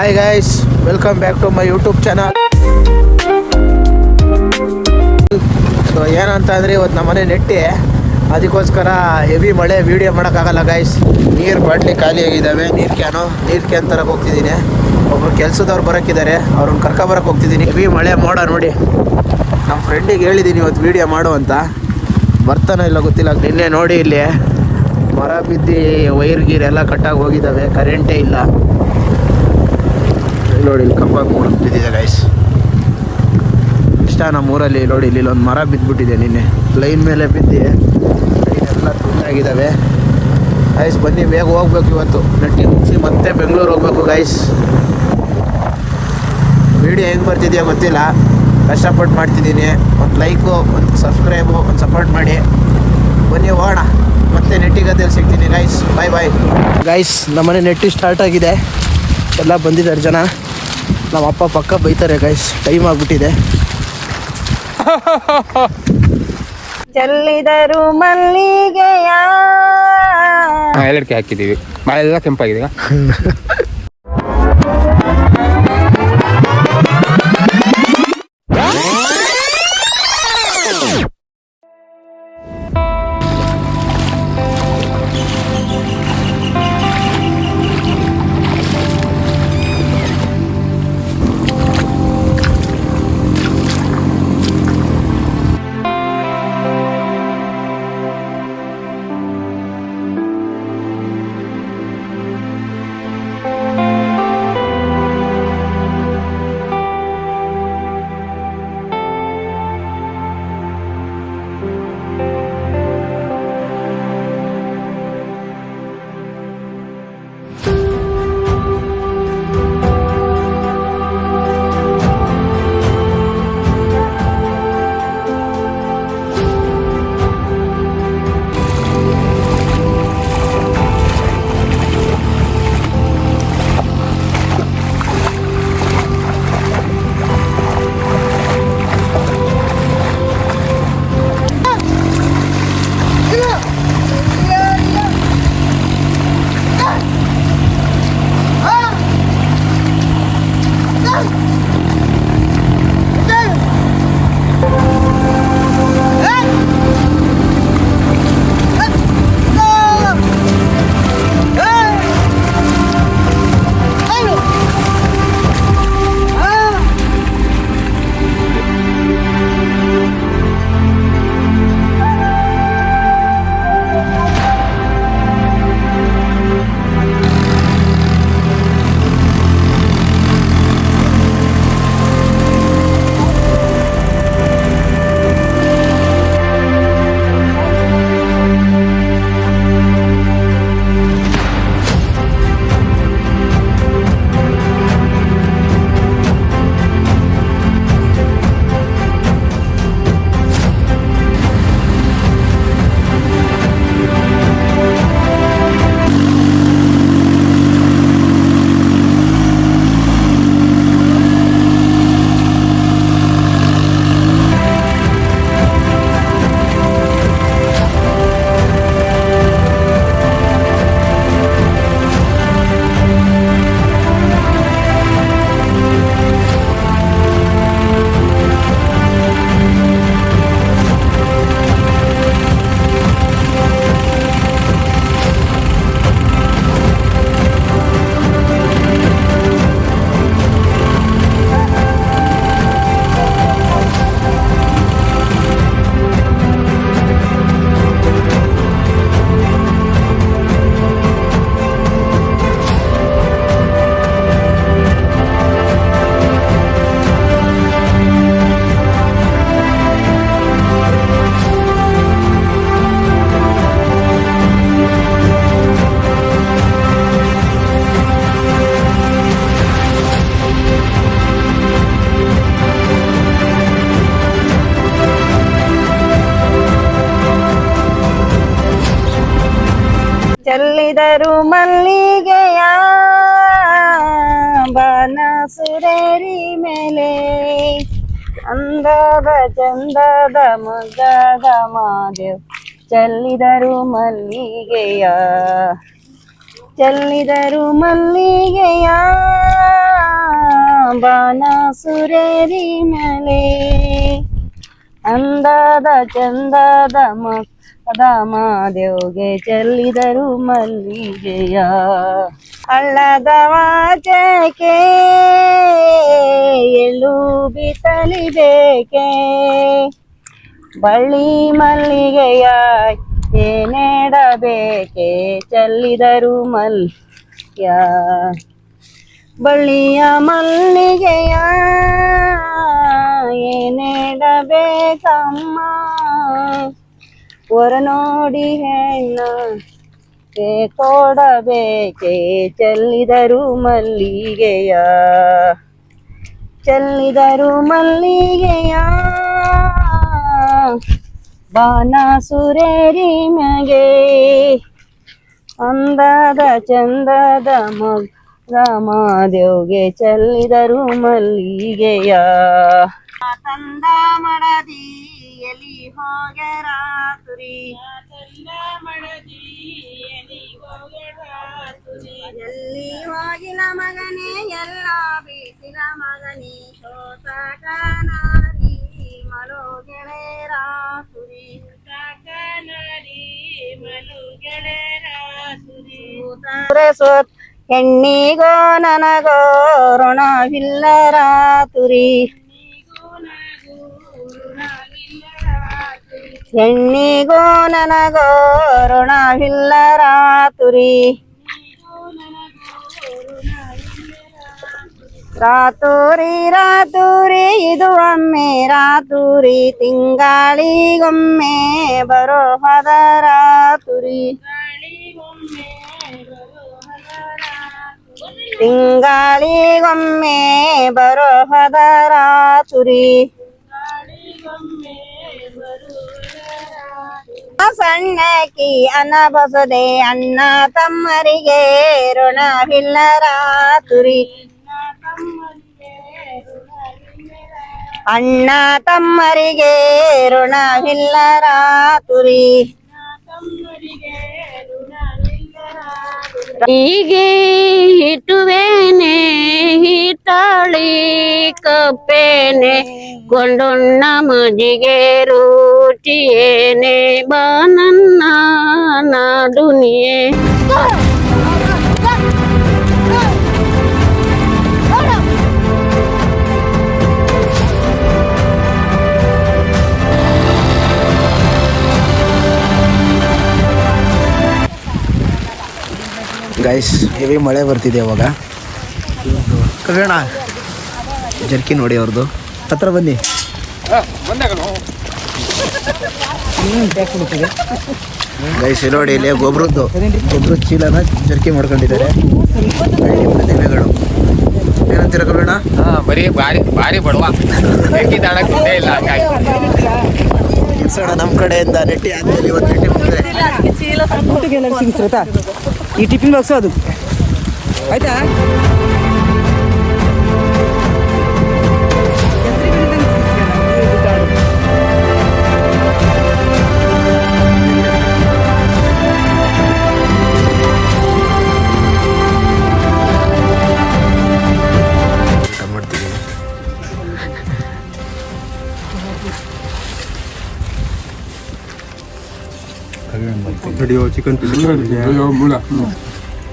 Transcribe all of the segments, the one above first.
Hi guys welcome back to my YouTube channel so ಏನಂತ ಅಂದರೆ ಇವತ್ತು ನಮ್ಮನೆ ನೆಟ್ಟಿ. ಅದಕ್ಕೋಸ್ಕರ ಹೆವಿ ಮಳೆ ವೀಡಿಯೋ ಮಾಡೋಕ್ಕಾಗಲ್ಲ ಗೈಸ್ ನೀರು ಬಾಟ್ಲಿ ಖಾಲಿಯಾಗಿದ್ದಾವೆ ನೀರು ಕ್ಯಾನು ನೀರು ಕ್ಯಾನ್ ತರಕ್ಕೆ ಹೋಗ್ತಿದ್ದೀನಿ. ಒಬ್ಬರು ಕೆಲಸದವ್ರು ಬರೋಕ್ಕಿದ್ದಾರೆ, ಅವ್ರನ್ನ ಕರ್ಕೊಬರಕ್ಕೆ ಹೋಗ್ತಿದ್ದೀನಿ. ಹೆವಿ ಮಳೆ ಮೋಡ ನೋಡಿ. ನಮ್ಮ ಫ್ರೆಂಡಿಗೆ ಹೇಳಿದ್ದೀನಿ ಇವತ್ತು ವೀಡಿಯೋ ಮಾಡು ಅಂತ. ಬರ್ತಾನೆ ಇಲ್ಲ ಗೊತ್ತಿಲ್ಲ, ನಿನ್ನೆ ನೋಡಿ ಇಲ್ಲಿ. ಮರ ಬಿದ್ದು ವೈರ್ ಗೀರ್ ಎಲ್ಲ ಕಟ್ಟಾಗಿ ಹೋಗಿದ್ದಾವೆ ಕರೆಂಟೇ ಇಲ್ಲಿ. ನೋಡಿ, ಇಲ್ಲಿ ಕಂಬ ಬಿದ್ದಿದೆ ಗೈಸ್ ಇಷ್ಟ ನಮ್ಮ ಊರಲ್ಲಿ ನೋಡಿ, ಇಲ್ಲಿ ಒಂದು ಮರ ಬಿದ್ದುಬಿಟ್ಟಿದೆ ನಿನ್ನೆ. ಲೈನ್ ಮೇಲೆ ಬಿದ್ದು ಎಲ್ಲ ತುಂಡಾಗಿದ್ದಾವೆ ಗೈಸ್ ಬನ್ನಿ, ಬೇಗ ಹೋಗ್ಬೇಕು ಇವತ್ತು. ನೆಟ್ಟಿ ಮುಗಿಸಿ ಮತ್ತೆ ಬೆಂಗಳೂರು ಹೋಗ್ಬೇಕು ಗೈಸ್ ವಿಡಿಯೋ ಹೆಂಗೆ ಬರ್ತಿದೆಯೋ ಗೊತ್ತಿಲ್ಲ. ಕಷ್ಟಪಟ್ಟು ಮಾಡ್ತಿದ್ದೀನಿ. ಒಂದು ಲೈಕು ಒಂದು ಸಬ್ಸ್ಕ್ರೈಬು ಒಂದು ಸಪೋರ್ಟ್ ಮಾಡಿ. ಬನ್ನಿ, ಹೋಗೋಣ. ಮತ್ತೆ ನೆಟ್ಟಿಗದ್ದಲ್ಲಿ ಸಿಗ್ತೀನಿ ಗೈಸ್ ಬಾಯ್ ಬಾಯ್ ಗೈಸ್ ನಮ್ಮನೆ ನೆಟ್ಟಿ ಸ್ಟಾರ್ಟ್ ಆಗಿದೆ. ಎಲ್ಲ ಬಂದಿದ್ದಾರೆ ಜನ. ನಮ್ಮ ಅಪ್ಪ ಪಕ್ಕ ಬೈತಾರೆ ಗೈಸ್ ಟೈಮ್ ಆಗ್ಬಿಟ್ಟಿದೆ. ಚೆಲ್ಲಿದರು ಮಲ್ಲಿಗೆಯ. ಎಲ್ಲಡಿಕೆ ಹಾಕಿದ್ದೀವಿ. ಮಳೆ ಎಲ್ಲ ಕೆಂಪಾಗಿದೆ. ಚೆಲ್ಲಿದರು ಮಲ್ಲಿಗೆಯ ಬಾನಸುರೇರಿ ಮೇಲೆ ಅಂದದ ಚಂದದ ಮುಗ್ಗದ ಮಾದೇವ್ ಚೆಲ್ಲಿದರು ಮಲ್ಲಿಗೆಯ ಚೆಲ್ಲಿದರು ಮಲ್ಲಿಗೆಯ ಬಾನ ಸುರೇರಿ ಮೇಲೆ ಅಂದದ ಚಂದದ ಮಕ್ಕದ ಮಾದೇವ್ಗೆ ಚೆಲ್ಲಿದರು ಮಲ್ಲಿಗೆಯ ಅಳ್ಳದ ವಾಚಕ್ಕೆ. ಎಳ್ಳು ಬಿತ್ತಲಿ ಬೇಕೆ ಬಳ್ಳಿ ಮಲ್ಲಿಗೆಯ ಏನೇಡಬೇಕೆ ಚೆಲ್ಲಿದರು ಮಲ್ಲಿಯ ಬಳ್ಳಿಯ ಮಲ್ಲಿಗೆಯ ಏನೇಡಬೇಕಮ್ಮ ಹೊರ ನೋಡಿ ಹೆಣ್ಣ ಕೇ ಕೊಡಬೇಕೆ? ಚೆಲ್ಲಿದರು ಮಲ್ಲಿಗೆಯ ಚೆಲ್ಲಿದರು ಮಲ್ಲಿಗೆಯ. ಬಾನ ಸುರೇರಿ ಮಗೆ ಅಂದದ ಚಂದದ ಮಗ ಮಾದೇವ್ಗೆ ಚೆಲ್ಲಿದರು ಮಲ್ಲಿಗೆಯ. ತಂದ ಮಡದಿ ಎಲಿ ಹೋಗ್ಯಾರ ತುರಿ ಎಲ್ಲಿ ಹೋಗಿನ ಮಗನೇ ಎಲ್ಲ ಬೀಸಿನ ಮಗನೇ ಶೋತಕನಾರಿ ಮಳು ಗೆಳೆಯರ ತುರಿ ಸೋತ ಹೆಣ್ಣಿಗೋ ನನಗೋ ಋಣವಿಲ್ಲ ತುರಿ ಹೆಣ್ಣಿಗೋ ನನಗೋ ಋಣವಿಲ್ಲ ರಾತುರಿ ರಾತುರಿ ರಾತುರಿ ಇದು ಒಮ್ಮೆ ರಾತುರಿ ತಿಂಗಳಿಗೊಮ್ಮೆ ಬರೋ ಹದ ರಾತುರಿ ತಿಂಗಳಿಗೊಮ್ಮೆ ಬರೋ ಹದ ರಾತುರಿ ಸಣ್ಣಕಿ ಅನ್ನ ಬಸದೆ ಅಣ್ಣ ತಮ್ಮರಿಗೆ ಋಣವಿಲ್ಲ ತುರಿ. ಅಣ್ಣ ತಮ್ಮರಿಗೆ ಋಣವಿಲ್ಲ ರಾತುರಿ ಹೀಗೆ ಇಟ್ಟುವೇನೆ ಹಿತಾಳಿ ಕಪ್ಪೇನೆ ಕೊಂಡೊಣ್ಣ ಮಜಿಗೆ ರೂಟಿಯೇನೆ ಬಾನನ್ನ ನಾಡುನಿಯೇ ಗೈಸ್ ಹೆವಿ ಮಳೆ ಬರ್ತಿದೆ ಅವಾಗ. ಕಗೋಣ. ಜರ್ಕಿ ನೋಡಿ ಅವ್ರದ್ದು ಹತ್ರ ಬನ್ನಿ. ಗೈಸ್ ಇಲ್ಲಿ ನೋಡಿ ಇಲ್ಲಿ ಗೊಬ್ಬರದ್ದು ಗೊಬ್ಬರ ಚೀಲನ ಜರ್ಕಿ ಮಾಡ್ಕೊಂಡಿದ್ದಾರೆ. ಪ್ರತಿಭೆಗಳು ಏನಂತೀರ ಕಗೋಣ? ಹಾ ಬರೀ ಭಾರಿ ಭಾರಿ ಬಡವ. ಬೆಂಕಿ ತಾಣಕ್ಕೆ ಇಲ್ಲ ಹಂಗಾಗಿ. ನಮ್ಮ ಕಡೆಯಿಂದ ನೆಟ್ಟಿ ಆದ್ಮೇಲೆ ಇವತ್ತು ನೆಟ್ಟಿ ಮುಂದೆ ಸಿಗಿಸ್ರತಾ ಈ ಟಿಫಿನ್ ಬಾಕ್ಸು ಅದು ಆಯ್ತಾ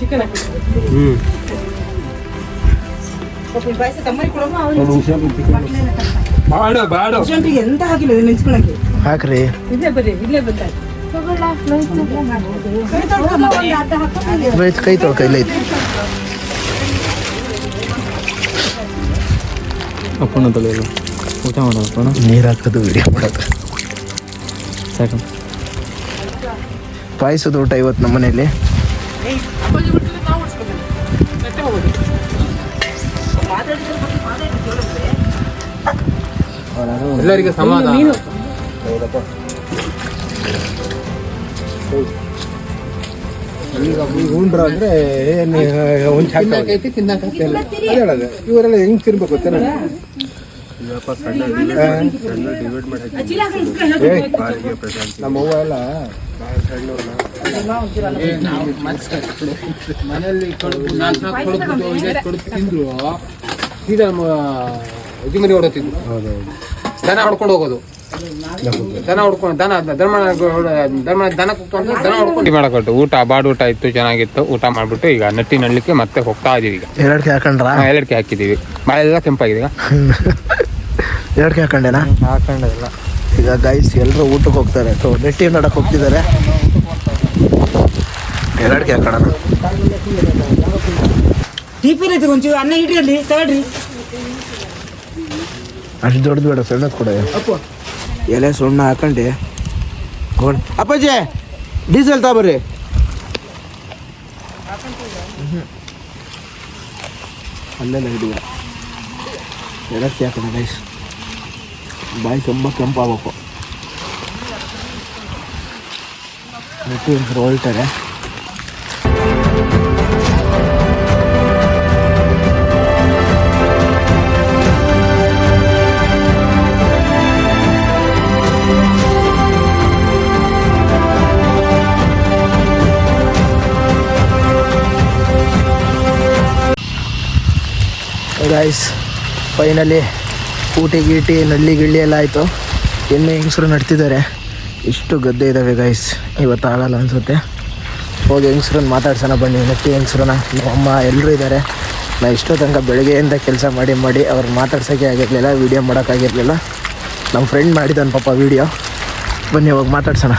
ಚಿಕನ್ ಬಾಡ ಬಾಡ. ಎಂತ ಹಾಕಿಲ್ಲ ನೆನ್ಸ್ಕೊಳಕ್ಕೆ ಹಾಕ್ರಿ. ರೈತ್ ಕೈ ತೊಳ್ಕ ಇಲ್ಲೈತಿ ಅಪ್ಪನ ತಲೆಯಲ್ಲ. ಊಟ ಮಾಡೋದು ನೀರು ಹಾಕೋದು ವಿಡಿಯೋ ಮಾಡೋದು ಸಾಕು. ಪಾಯಸದ ಊಟ ಇವತ್ತು ನಮ್ಮ ಮನೆಯಲ್ಲಿ. ಎಲ್ಲರಿಗೆ ಸಮಾಧಾನ. ಉಂಡ್ರ ಅಂದ್ರೆ ಏನು ತಿನ್ಬೇಕು ಗೊತ್ತೇನ ನಮ್ಮ ಅವ್ವ ಎಲ್ಲ ಮನೆಯಲ್ಲಿ ಕಡುಬು ನಾಲ್ಕು ನಾಲ್ಕು ಕಡುಬು ಕಡುಬು ತಿಂದ್ರು. ಸೀದಾ ಹೊಡ್ಕೊಂಡು ಹೋಗೋದು. ದನ ಹುಡ್ಕೊಂಡು ದನ ಧರ್ಮ ಧರ್ಮ ದನ ಕುತ್ಕೊಂಡು ದನ ಹೊಡ್ಕೊಂಡು. ಮಾಡಕೊಟ್ಟು ಊಟ ಬಾಡ್ ಊಟ ಇತ್ತು ಚೆನ್ನಾಗಿತ್ತು. ಊಟ ಮಾಡ್ಬಿಟ್ಟು ಈಗ ನಟ್ಟಿ ನಡ್ಲಿಕ್ಕೆ ಮತ್ತೆ ಹೋಗ್ತಾ ಇದೀವಿ ಈಗ. ಎರಡ್ಕೆ ಹಾಕೊಂಡ್ರಾ? ಎಲ್ಲಡಿಕೆ ಹಾಕಿದೀವಿ. ಮಳೆಲ್ಲ ಕೆಂಪಾಗಿದೆ ಈಗ. ಎರಡ್ಕೆ ಹಾಕೊಂಡೇನಾ? ಹಾಕೊಂಡಿಲ್ಲ. ಈಗ ಗೈಸ್ ಎಲ್ಲರೂ ಊಟಕ್ಕೆ ಹೋಗ್ತಾರೆ. ಸೊ ನೆಟ್ಟಿ ನಡಕ್ಕೆ ಹೋಗ್ತಿದ್ದಾರೆ. ಎರಡಕ್ಕೆ ಹಾಕೋಣ. ಟಿಫಿನ್ ಐತಿ ಒಂಚೂರು ಅನ್ನ ಅಲ್ಲಿ ತಗೊಳ್ರಿ. ಅಷ್ಟು ದೊಡ್ಡದು ಬೇಡ ಸಣ್ಣದು ಕೊಡ. ಎಲೆ ಸುಣ್ಣ ಹಾಕೊಂಡು. ಗೋಡ್ ಅಪ್ಪಾಜಿ, ಡೀಸೆಲ್ ತಗೊಬರ್ರಿ. ಅಲ್ಲೆಲ್ಲ ಹಿಡಿದ ಎಡಕ್ಕೆ ಹಾಕೋಣ ಗೈಸ್ ಬಾಯಿ ತುಂಬ ಕೆಂಪಾಗಬೇಕು. ನೆಟ್ಟಿ ಗೈಸ್ ಫೈನಲಿ ಊಟಿ ಗೀಟಿ ನಳ್ಳಿ ಗಿಳ್ಳಿ ಎಲ್ಲ ಆಯಿತು. ಎಣ್ಣೆ ಹೆಂಗಸರು ನಡ್ತಿದ್ದಾರೆ? ಇಷ್ಟು ಗದ್ದೆ ಇದ್ದಾವೆ ಗಾಯ್ಸ್ ಇವತ್ತು ಆಗಲ್ಲ ಅನಿಸುತ್ತೆ. ಹೋಗಿ ಹೆಂಗಸ್ರನ್ನ ಮಾತಾಡ್ಸೋಣ ಬನ್ನಿ. ನೆಟ್ಟಿ ಹೆಂಗಸ್ರನ್ನ? ಅಮ್ಮ ಎಲ್ಲರೂ ಇದ್ದಾರೆ. ನಾ ಇಷ್ಟೋ ತನಕ ಬೆಳಗ್ಗೆಯಿಂದ ಕೆಲಸ ಮಾಡಿ ಮಾಡಿ ಅವ್ರು ಮಾತಾಡ್ಸೋಕ್ಕೆ ಆಗಿರಲಿಲ್ಲ ವೀಡಿಯೋ ಮಾಡೋಕ್ಕಾಗಿರಲಿಲ್ಲ. ನಮ್ಮ ಫ್ರೆಂಡ್ ಮಾಡಿದ್ದಾನೆ ಪಾಪ ವೀಡಿಯೋ ಬನ್ನಿ ಅವಾಗ ಮಾತಾಡ್ಸೋಣ.